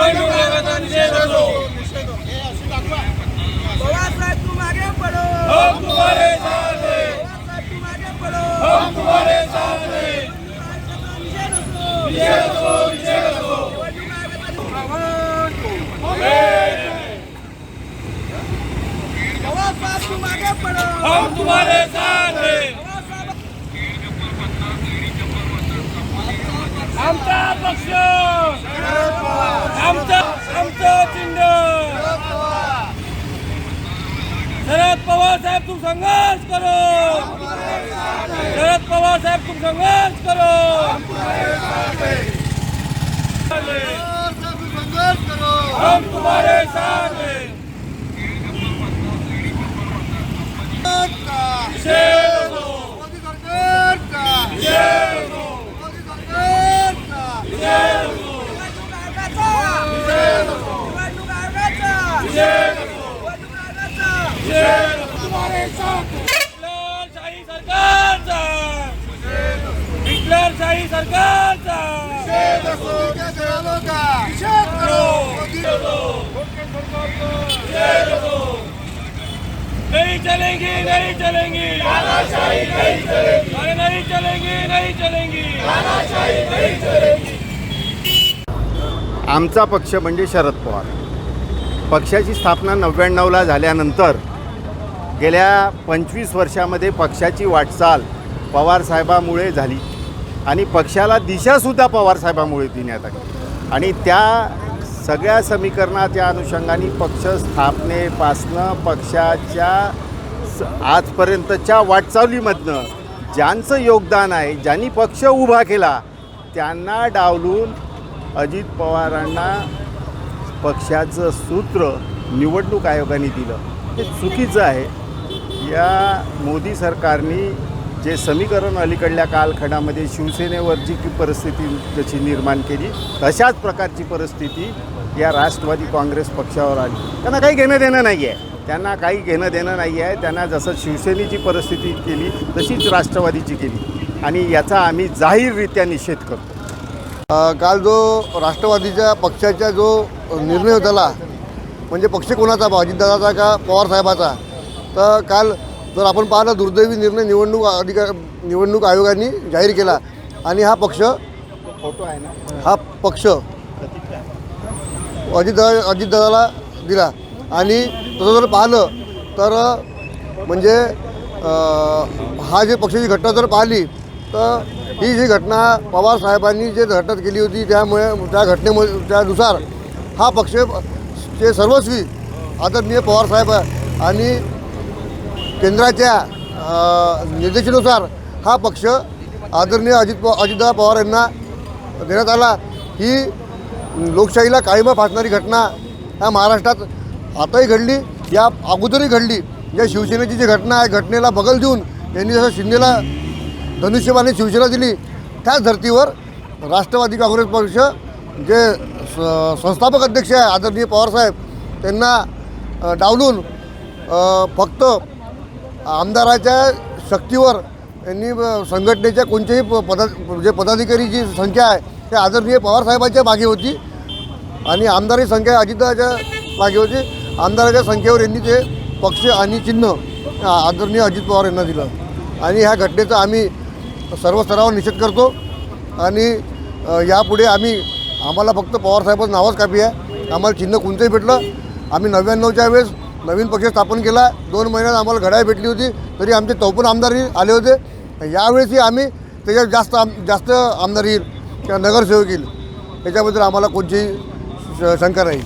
निवडणूक आयोगाचा निषेध असो बाबासाहेब तू मागे पडो. हम तुम्हारे साथ हैं बाबासाहेब तू मागे पडो हम तुम्हारे साथ हैं निषेध असो निषेध असो तू मागे पडो हम तुम्हारे साथ हैं बाबासाहेब आमचा पक्ष आमचा आमचं चिन्ह शरद पवार साहेब तुम संघर्ष करो शरद पवार साहेब तुम संघर्ष करो हम तुम्हारे साथ हैं निषेध असो निषेध असो निषेध असो निवडणूक आयोगाचा निषेध असो निवडणूक आयोगाचा निषेध असो तुम्हारे साथ सरकारचा नहीं चलेंगी नहीं चलेंगी अरे नहीं चलेंगी नहीं चलेंगी आमचा पक्ष म्हणजे शरद पवार. पक्षाची स्थापना नव्याण्णवला झाल्यानंतर गेल्या पंचवीस वर्षामध्ये पक्षाची वाटचाल पवारसाहेबामुळे झाली. आणि पक्षाला दिशासुद्धा पवारसाहेबामुळे देण्यात आली. आणि त्या सगळ्या समीकरणाच्या अनुषंगाने पक्ष स्थापनेपासनं पक्षाच्या स आजपर्यंतच्या वाटचालीमधनं ज्यांचं योगदान आहे ज्यांनी पक्ष उभा केला त्यांना डावलून अजित पवारांना पक्षाचं सूत्र निवडणूक आयोगाने दिलं. हे चुकीचं आहे. या मोदी सरकारने जे समीकरण अलीकडल्या कालखंडामध्ये शिवसेनेवर जी की परिस्थिती जशी निर्माण केली तशाच प्रकारची परिस्थिती या राष्ट्रवादी काँग्रेस पक्षावर आली. त्यांना काही घेणं देणं नाही आहे. त्यांना काही घेणं देणं नाही आहे. त्यांना जसं शिवसेनेची परिस्थिती केली तशीच राष्ट्रवादीची केली. आणि याचा आम्ही जाहीररित्या निषेध करतो. काल जो राष्ट्रवादीच्या पक्षाचा जो निर्णय झाला म्हणजे पक्ष कोणाचा बा अजितदादाचा का पवारसाहेबाचा तर काल जर आपण पाहिलं दुर्दैवी निर्णय निवडणूक अधिकार निवडणूक आयोगाने जाहीर केला. आणि हा पक्ष फोटो आहे ना हा पक्ष अजितदा अजितदादाला दिला. आणि तसं जर पाहिलं तर म्हणजे हा जे पक्षाची घटना जर पाहिली तर ही जी घटना पवार साहेबांनी जे घटना केली होती त्यामुळे त्या घटनेमुळे त्यानुसार हा पक्ष चे सर्वस्वी आदरणीय पवारसाहेब आणि केंद्राच्या निर्देशानुसार हा पक्ष आदरणीय अजित प अजितदादा पवार यांना देण्यात आला. ही लोकशाहीला काळीमा फासणारी घटना ह्या महाराष्ट्रात आताही घडली. या अगोदरही घडली. या शिवसेनेची जी घटना आहे घटनेला बगल देऊन यांनी जसं शिंदेला धनुष्यबाने शिवसेना दिली. त्याच धर्तीवर राष्ट्रवादी काँग्रेस पक्ष जे स- संस्थापक अध्यक्ष आहे आदरणीय पवारसाहेब त्यांना डावलून फक्त आमदाराच्या शक्तीवर यांनी संघटनेच्या कोणत्याही प- पदा जे पदाधिकारीची संख्या आहे ते आदरणीय पवारसाहेबांच्या मागे होती आणि आमदारी संख्या अजितदाच्या मागे होती. आमदाराच्या संख्येवर यांनी ते पक्ष आणि चिन्ह आदरणीय अजित पवार यांना दिलं. आणि ह्या घटनेचा आम्ही सर्व स्तरावर निषेध करतो. आणि यापुढे आम्ही आम्हाला फक्त पवारसाहेबांचं नावच कापी आहे. आम्हाला चिन्ह कोणतंही भेटलं आम्ही नव्याण्णवच्या वेळेस नवीन पक्ष स्थापन केला. दोन महिन्यात आम्हाला घड्याळ भेटली होती तरी आमचे चौपन्न आमदारही आले होते. यावेळेसही आम्ही त्याच्यात जास्त आम जास्त आमदार येईल किंवा नगरसेवक येईल याच्याबद्दल आम्हाला कोणतीही श- शंका नाही.